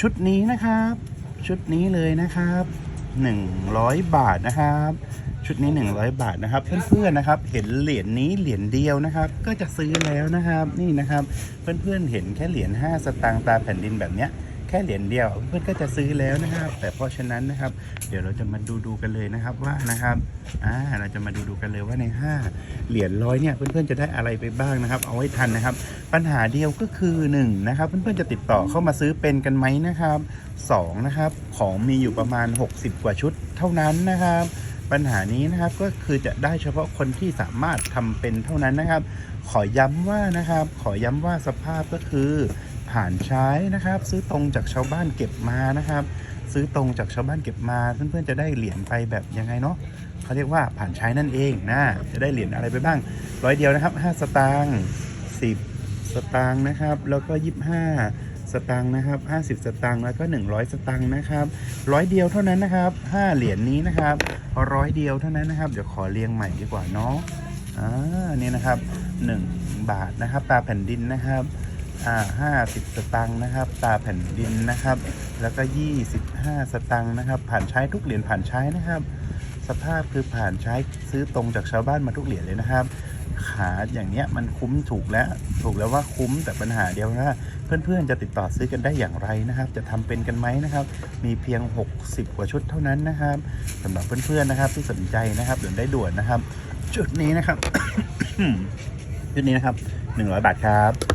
ชุดนี้นะครับ ชุดนี้เลยนะครับ100 บาทนะครับ ชุดนี้ 100 บาทนะครับ เพื่อนๆนะครับ เห็นเหรียญนี้เหรียญเดียวนะครับ ก็จะซื้อแล้วนะครับ นี่นะครับ เพื่อนๆเห็นแค่เหรียญ5สตางค์ตาแผ่นดินแบบเนี้ย ค่เหรียญเดียวเพื่อนๆก็จะซื้อแล้วนะครับ แต่เพราะฉะนั้นนะครับ เดี๋ยวเราจะมาดูดูๆกันเลยนะครับว่านะครับอ่าเราจะมาดูดูๆกันเลยว่าใน 5 เหรียญร้อยเนี่ยเพื่อนๆจะได้อะไรไปบ้างนะครับ เอาไว้ทันนะครับ ปัญหาเดียวก็คือ1นะครับเพื่อนๆจะติดต่อเข้ามาซื้อเป็นกันไหมนะครับ2นะครับของมีอยู่ประมาณ 60 กว่าชุดเท่านั้นนะครับปัญหานี้นะครับก็คือจะได้เฉพาะคนที่สามารถทำเป็นเท่านั้นนะครับ ขอย้ำว่านะครับ ขอย้ำว่าสภาพก็คือ ผ่านใช้นะครับ ซื้อตรงจากชาวบ้านเก็บมานะครับ ซื้อตรงจากชาวบ้านเก็บมาเพื่อนๆจะได้เหรียญไปแบบยังไงเนาะเขาเรียกว่าผ่านใช้นั่นเองนะจะได้เหรียญอะไรไปบ้างร้อยเดียวนะครับ5สตางค์10 สตางค์นะครับ แล้วก็ 25 สตางค์นะครับ 50 สตางค์แล้วก็ 100 สตางค์นะครับร้อยเดียวเท่านั้นนะครับ 5 เหรียญนี้นะครับร้อยเดียวเท่านั้นนะครับเดี๋ยวขอเรียงใหม่ดีกว่าเนาะอ่านี่นะครับ 1 บาทนะครับตาแผ่นดินนะครับ ห้าสิบสตางค์นะครับตาแผ่นดินนะครับ แล้วก็25สตางค์นะครับ ผ่านใช้ทุกเหรียญผ่านใช้นะครับ สภาพคือผ่านใช้ซื้อตรงจากชาวบ้านมาทุกเหรียญเลยนะครับขาอย่างเนี้ยมันคุ้มถูกแล้วถูกแล้วว่าคุ้มแต่ปัญหาเดียวนะเพื่อนๆจะติดต่อซื้อกันได้อย่างไรนะครับ จะทำเป็นกันไหมนะครับ มีเพียง 60 กว่าชุดเท่านั้นนะครับสำหรับเพื่อนๆนะครับที่สนใจนะครับเดี๋ยวได้ด่วนนะครับ ชุดนี้นะครับชุดนี้นะครับ 100 บาทครับ